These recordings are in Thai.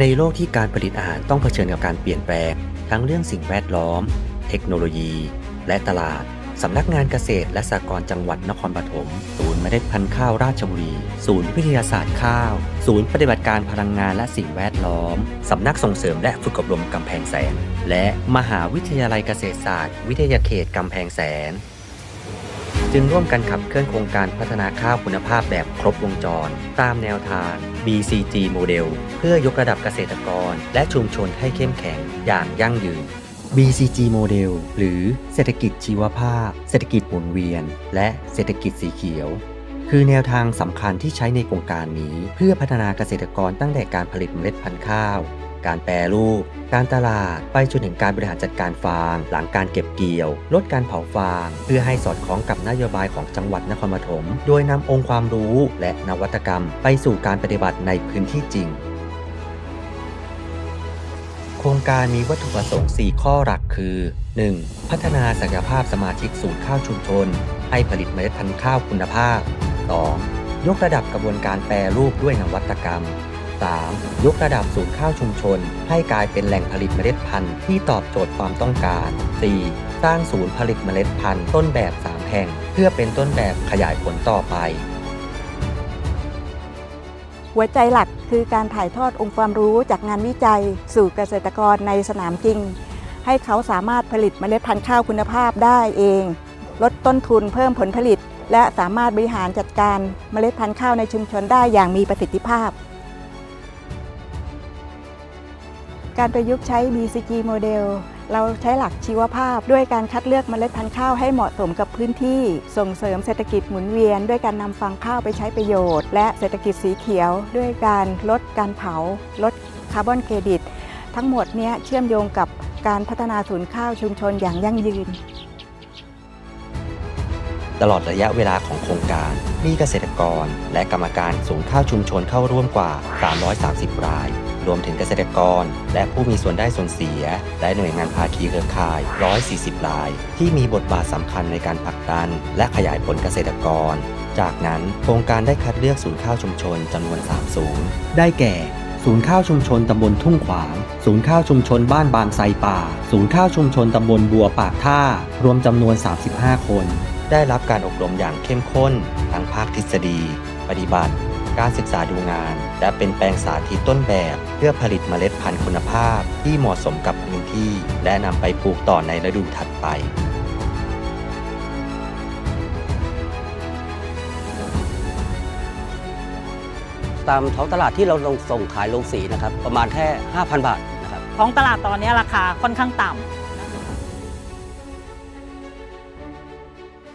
ในโลกที่การผลิตอาหารต้องเผชิญกับการเปลี่ยนแปลง ทั้งเรื่องสิ่งแวดล้อม เทคโนโลยี และตลาด สำนักงานเกษตรและสหกรณ์จังหวัดนครปฐม ศูนย์เมล็ดพันธุ์ข้าวราชบุรี ศูนย์วิทยาศาสตร์ข้าว ศูนย์ปฏิบัติการพลังงานและสิ่งแวดล้อม สำนักส่งเสริมและฝึกอบรมกำแพงแสน และมหาวิทยาลัยเกษตรศาสตร์ วิทยาเขตกำแพงแสน จึงร่วมกันขับเคลื่อนโครงการพัฒนาข้าวคุณภาพแบบครบวงจร ตามแนวทาง BCG โมเดลเพื่อยกระดับเกษตรกร และชุมชนให้เข้มแข็งอย่างยั่งยืน BCG โมเดลหรือเศรษฐกิจชีวภาพ เศรษฐกิจหมุนเวียน และเศรษฐกิจสีเขียว คือแนวทางสำคัญที่ใช้ในโครงการนี้ เพื่อพัฒนาเกษตรกรตั้งแต่การผลิตเมล็ดพันธุ์ข้าว การแปรรูป การตลาด ไปจนถึงการบริหารจัดการฟางหลังการเก็บเกี่ยว ลดการเผาฟางเพื่อให้สอดคล้องกับนโยบายของจังหวัดนครปฐม โดยนำองค์ความรู้และนวัตกรรม ไปสู่การปฏิบัติในพื้นที่จริง โครงการมีวัตถุประสงค์ 4 ข้อหลักคือ 1. พัฒนาศักยภาพสมาชิกศูนย์ข้าวชุมชน ให้ผลิตเมล็ดพันธุ์ข้าวคุณภาพ 2. ยกระดับกระบวนการแปรรูปด้วยนวัตกรรม 3. ยกระดับศูนย์ข้าวชุมชน ให้กลายเป็นแหล่งผลิตเมล็ดพันธุ์ที่ตอบโจทย์ความต้องการ 4. สร้างศูนย์ผลิตเมล็ดพันธุ์ต้นแบบ 3 แห่ง เพื่อเป็นต้นแบบขยายผลต่อไป หัวใจหลักคือการถ่ายทอดองค์ความรู้จากงานวิจัย สู่เกษตรกรในสนามจริง ให้เขาสามารถผลิตเมล็ดพันธุ์ข้าวคุณภาพได้เอง ลดต้นทุนเพิ่มผลผลิตและสามารถบริหารจัดการเมล็ดพันธุ์ข้าวในชุมชนได้อย่างมีประสิทธิภาพ การประยุกต์ใช้ BCG โมเดล เราใช้หลักชีวภาพ ด้วยการคัดเลือกเมล็ดพันธุ์ข้าวให้เหมาะสมกับพื้นที่ ส่งเสริมเศรษฐกิจหมุนเวียน ด้วยการนำฟางข้าวไปใช้ประโยชน์ และเศรษฐกิจสีเขียว ด้วยการลดการเผา ลดคาร์บอนเครดิต ทั้งหมดนี้เชื่อมโยงกับการพัฒนาศูนย์ข้าวชุมชนอย่างยั่งยืน ตลอดระยะเวลาของโครงการ มีเกษตรกร และกรรมการศูนย์ข้าวชุมชนเข้าร่วมกว่า 330 ราย รวมถึงเกษตรกร และผู้มีส่วนได้ส่วนเสีย และหน่วยงานภาคีเครือข่าย 140ราย ที่มีบทบาทสำคัญในการผลักดัน และขยายผลเกษตรกร จากนั้นโครงการได้คัดเลือกศูนย์ข้าวชุมชนจำนวน3ศูนย์ได้แก่ศูนย์ข้าวชุมชนตำบลทุ่งขวาง ศูนย์ข้าวชุมชนบ้านบางไทรป่า ศูนย์ข้าวชุมชนตำบลบัวปากท่า รวมจำนวน 35 คน ได้รับการอบรมอย่างเข้มข้นทั้งภาคทฤษฎี ปฏิบัติ การศึกษาดูงาน และเป็นแปลงสาธิตต้นแบบ เพื่อผลิตเมล็ดพันธุ์คุณภาพ ที่เหมาะสมกับพื้นที่ และนำไปปลูกต่อในฤดูถัดไปตามท้องตลาดที่เราลงส่งขายลงสีนะครับ ประมาณแค่ 5,000 บาทนะครับท้องตลาดตอนนี้ราคาค่อนข้างต่ำ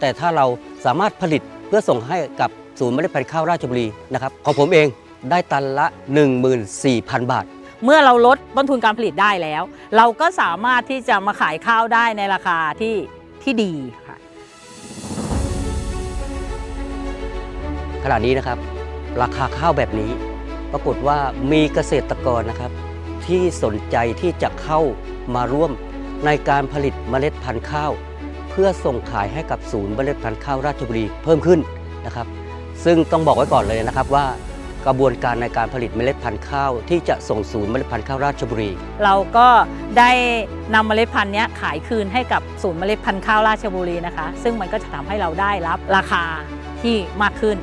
แต่ถ้าเราสามารถผลิตเพื่อส่งให้กับ ศูนย์เมล็ดพันธุ์ข้าวราชบุรีนะครับของผมเองได้ตันละ 14,000 บาท เมื่อเราลดต้นทุนการผลิตได้แล้ว เราก็สามารถที่จะมาขายข้าวได้ในราคาที่ที่ดีค่ะขณะนี้นะครับ ราคาข้าวแบบนี้ ปรากฏว่ามีเกษตรกรนะครับ ที่สนใจที่จะเข้ามาร่วมในการผลิตเมล็ดพันธุ์ข้าว เพื่อส่งขายให้กับศูนย์เมล็ดพันธุ์ข้าวราชบุรีเพิ่มขึ้นนะครับ ซึ่งต้องบอกไว้ก่อนเลยนะครับว่ากระบวนการในการผลิตเมล็ดพันธุ์ข้าวที่จะส่งศูนย์เมล็ดพันธุ์ข้าวราชบุรี เราก็ได้นำเมล็ดพันธุ์เนี้ยขายคืนให้กับศูนย์เมล็ดพันธุ์ข้าวราชบุรีนะคะ ซึ่งมันก็จะทำให้เราได้รับราคาที่มากขึ้น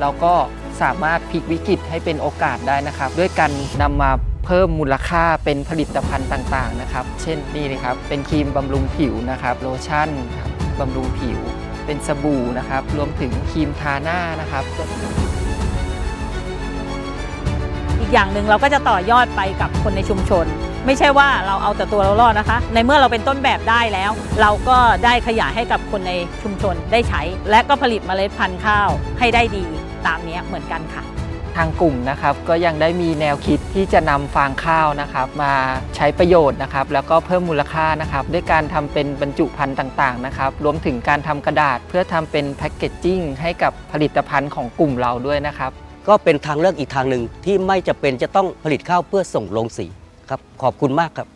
เราก็สามารถพลิกวิกฤตให้เป็นโอกาสได้นะครับ ด้วยการนำมาเพิ่มมูลค่าเป็นผลิตภัณฑ์ต่างๆนะครับ เช่นนี่นะครับเป็นครีมบำรุงผิวนะครับโลชั่นครับบำรุงผิว เป็นสบู่นะครับ รวมถึงครีมทาหน้านะครับ อีกอย่างหนึ่งเราก็จะต่อยอดไปกับคนในชุมชน ไม่ใช่ว่าเราเอาแต่ตัวเรารอดนะคะ ในเมื่อเราเป็นต้นแบบได้แล้ว เราก็ได้ขยายให้กับคนในชุมชนได้ใช้ และก็ผลิตเมล็ดพันธุ์ข้าวให้ได้ดีตามนี้เหมือนกันค่ะ ทางกลุ่มนะครับก็ยังได้มีแนวคิดที่จะนำฟางข้าวนะครับมาใช้ประโยชน์นะครับแล้วก็เพิ่มมูลค่านะครับด้วยการทำเป็นบรรจุภัณฑ์ต่างๆนะครับรวมถึงการทำกระดาษเพื่อทำเป็นแพ็กเกจจิ้งให้กับผลิตภัณฑ์ของกลุ่มเราด้วยนะครับก็เป็นทางเลือกอีกทางหนึ่งที่ไม่จะเป็นจะต้องผลิตข้าวเพื่อส่งลงสีครับขอบคุณมากครับ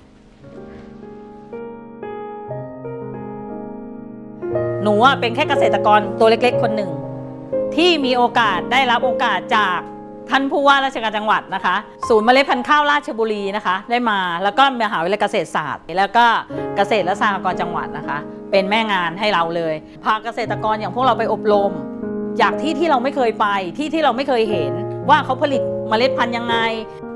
หนูอะเป็นแค่เกษตรกรตัวเล็กๆ คนหนึ่ง ที่มีโอกาสได้รับโอกาสจาก ท่านผู้ว่าราชการจังหวัดนะคะ ศูนย์เมล็ดพันธุ์ข้าวราชบุรีนะคะ ได้มาแล้วก็มหาวิทยาลัยเกษตรศาสตร์ แล้วก็เกษตรและสหกรณ์จังหวัดนะคะ เป็นแม่งานให้เราเลย พาเกษตรกรอย่างพวกเราไปอบรม จากที่ที่เราไม่เคยไปที่ที่เราไม่เคยเห็น ว่าเขาผลิตเมล็ดพันธุ์ยังไง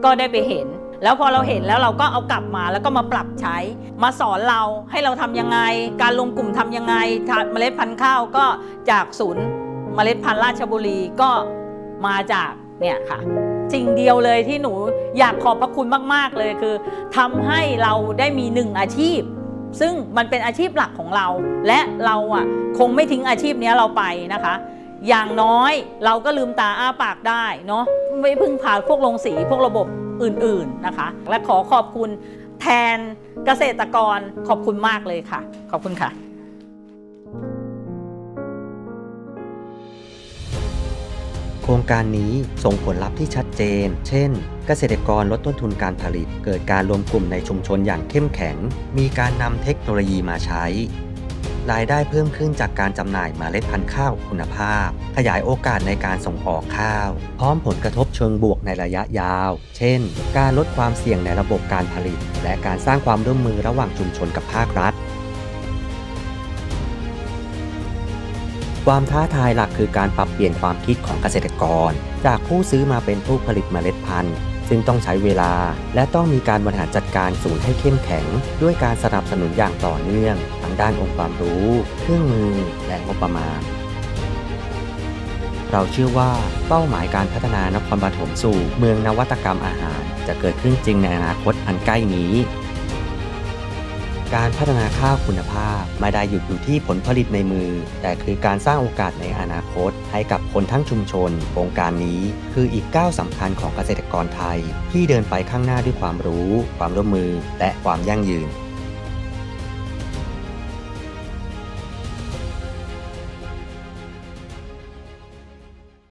ก็ได้ไปเห็น แล้วพอเราเห็นแล้วเราก็เอากลับมาแล้วก็มาปรับใช้ มาสอนเราให้เราทำยังไง การรวมกลุ่มทำยังไงเมล็ดพันธุ์ข้าวก็จากศูนย์เมล็ดพันธุ์ราชบุรีก็มาจาก เนี่ยค่ะสิ่งเดียวเลยที่หนูอยากขอบพระคุณมาก ๆ เลยคือทำให้เราได้มีหนึ่งอาชีพ ซึ่งมันเป็นอาชีพหลักของเรา และเราอะคงไม่ทิ้งอาชีพนี้เราไปนะคะ อย่างน้อยเราก็ลืมตาอ้าปากได้เนาะไม่พึ่งพาพวกโรงสีพวกระบบอื่น ๆนะคะ และขอขอบคุณแทนเกษตรกรขอบคุณมากเลยค่ะ ขอบคุณค่ะ โครงการนี้ส่งผลลัพธ์ที่ชัดเจน เช่น เกษตรกรลดต้นทุนการผลิต เกิดการรวมกลุ่มในชุมชนอย่างเข้มแข็ง มีการนำเทคโนโลยีมาใช้ รายได้เพิ่มขึ้นจากการจำหน่ายเมล็ดพันธุ์ข้าวคุณภาพ ขยายโอกาสในการส่งออกข้าว พร้อมผลกระทบเชิงบวกในระยะยาว เช่น การลดความเสี่ยงในระบบการผลิต และการสร้างความร่วมมือระหว่างชุมชนกับภาครัฐ ความท้าทายหลักคือการปรับเปลี่ยนความคิดของเกษตรกร จากผู้ซื้อมาเป็นผู้ผลิตเมล็ดพันธุ์ ซึ่งต้องใช้เวลา และต้องมีการบริหารจัดการศูนย์ให้เข้มแข็ง ด้วยการสนับสนุนอย่างต่อเนื่องทั้งด้านองค์ความรู้ เครื่องมือ และงบประมาณ เราเชื่อว่าเป้าหมายการพัฒนานครปฐมสู่ เมืองนวัตกรรมอาหาร จะเกิดขึ้นจริงในอนาคตอันใกล้นี้ การพัฒนาข้าวคุณภาพไม่ได้หยุดอยู่ที่ผลผลิตในมือ แต่คือการสร้างโอกาสในอนาคต ให้กับคนทั้งชุมชนโครงการนี้คืออีกก้าวสำคัญของเกษตรกรไทย ที่เดินไปข้างหน้าด้วยความรู้ ความร่วมมือ และความยั่งยืน